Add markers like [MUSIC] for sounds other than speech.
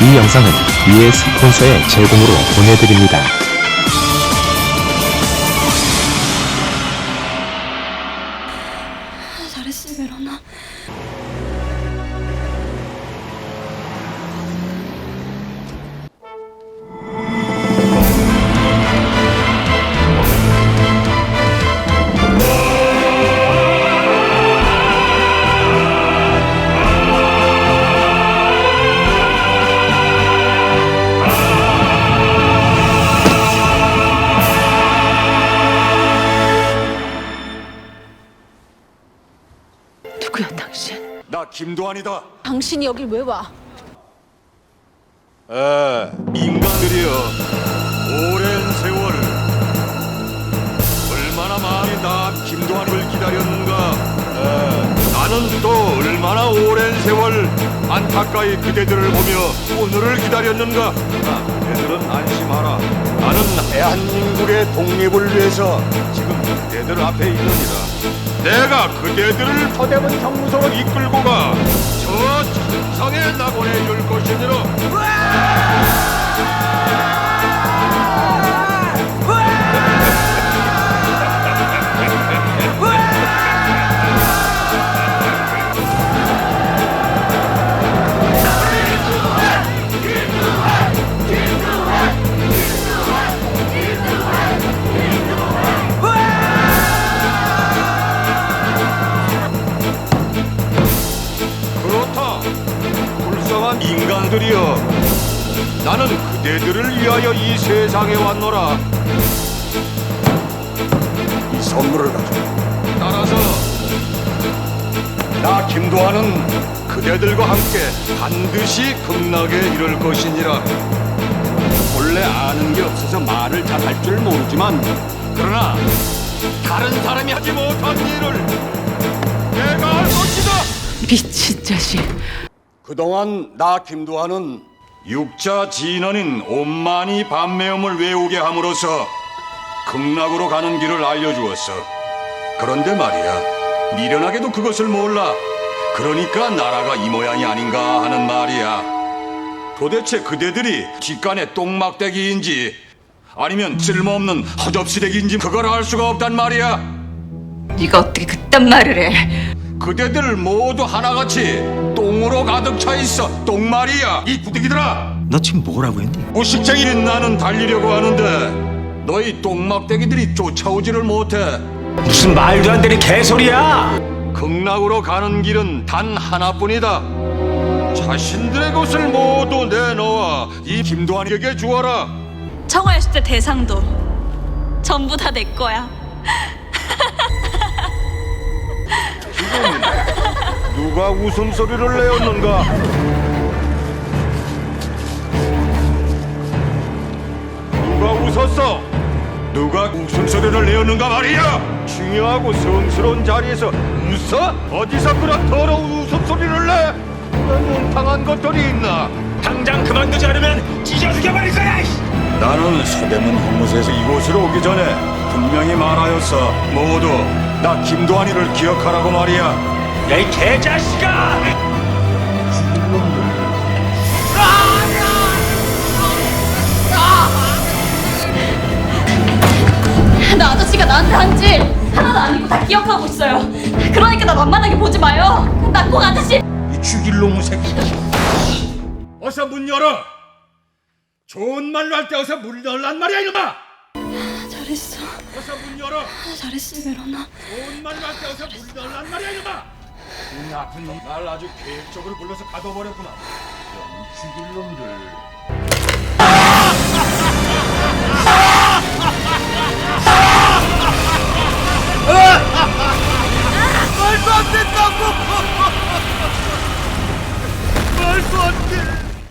이 영상은 위의 스폰서의 제공으로 보내드립니다. 잘했어 메로나 누구야 당신? 나 김도환이다. 당신이 여길 왜 와? 에, 인간들이여, 오랜 세월 얼마나 많이 나 김도환을 기다렸는가. 에, 나는 또 얼마나 오랜 세월 안타까이 그대들을 보며 오늘을 기다렸는가. 나 그대들은 안심하라. 나는 대한민국의 독립을 위해서 지금 그대들 앞에 있느니라. 내가 그대들을 서대문 경무소로 이끌고 가저 천상의 낙원에 줄 것이니라. 인간들이여. 나는 그대들을 위하여 이 세상에 왔노라. 이 선물을 가져. 따라서 나 김도환은 그대들과 함께 반드시 극락에 이를 것이니라. 원래 아는 게 없어서 말을 잘 할 줄 모르지만 그러나 다른 사람이 하지 못한 일을 내가 할 것이다. 미친 자식 그동안 나 김도환은 육자 진언인 온만이 반매음을 외우게 함으로써 극락으로 가는 길을 알려주었어. 그런데 말이야, 미련하게도 그것을 몰라. 그러니까 나라가 이 모양이 아닌가 하는 말이야. 도대체 그대들이 뒷간의 똥막대기인지 아니면 쓸모없는 허접시대기인지 그걸 알 수가 없단 말이야. 네가 어떻게 그딴 말을 해 그대들 모두 하나같이 똥으로 가득 차 있어. 똥말이야. 이 부대기들아. 너 지금 뭐라고 했니? 무식쟁이인 나는 달리려고 하는데 너희 똥막대기들이 쫓아오지를 못해. 무슨 말도 안 되는 개소리야! 극락으로 가는 길은 단 하나뿐이다. 자신들의 것을 모두 내놓아 이 김도환에게 주어라. 청월 때 대상도 전부 다 내 거야. 누가 웃음소리를 내었는가? 누가 웃었어? 누가 웃음소리를 내었는가 말이야? 중요하고 성스러운 자리에서 웃어? 어디서 그런 더러운 웃음소리를 내? 뭉탕한 것들이 있나? 당장 그만두지 않으면 찢어 죽여버릴 거야! 이씨! 나는 서대문 홍무소에서 이곳으로 오기 전에 분명히 말하였어 모두 나 김도환이를 기억하라고 말이야 야, 이 개자식아! 나 아저씨가 나한테 한 짓 하나도 아니고 다 기억하고 있어요. 그러니까 나 만만하게 보지 마요. 나꼭 아저씨 이 죽일 놈의 새끼 어서 문 열어. 좋은 말로 할 때 어서 문 열란 말이야 이놈아! 잘했어. 어서 문 열어. 잘했어 메로나. 좋은 말로 할 때 어서 문 열란 말이야 이놈아 이 나쁜 놈 날 아주 계획적으로 불러서 가둬버렸구나 이런 죽일 놈들 [LAUGHS]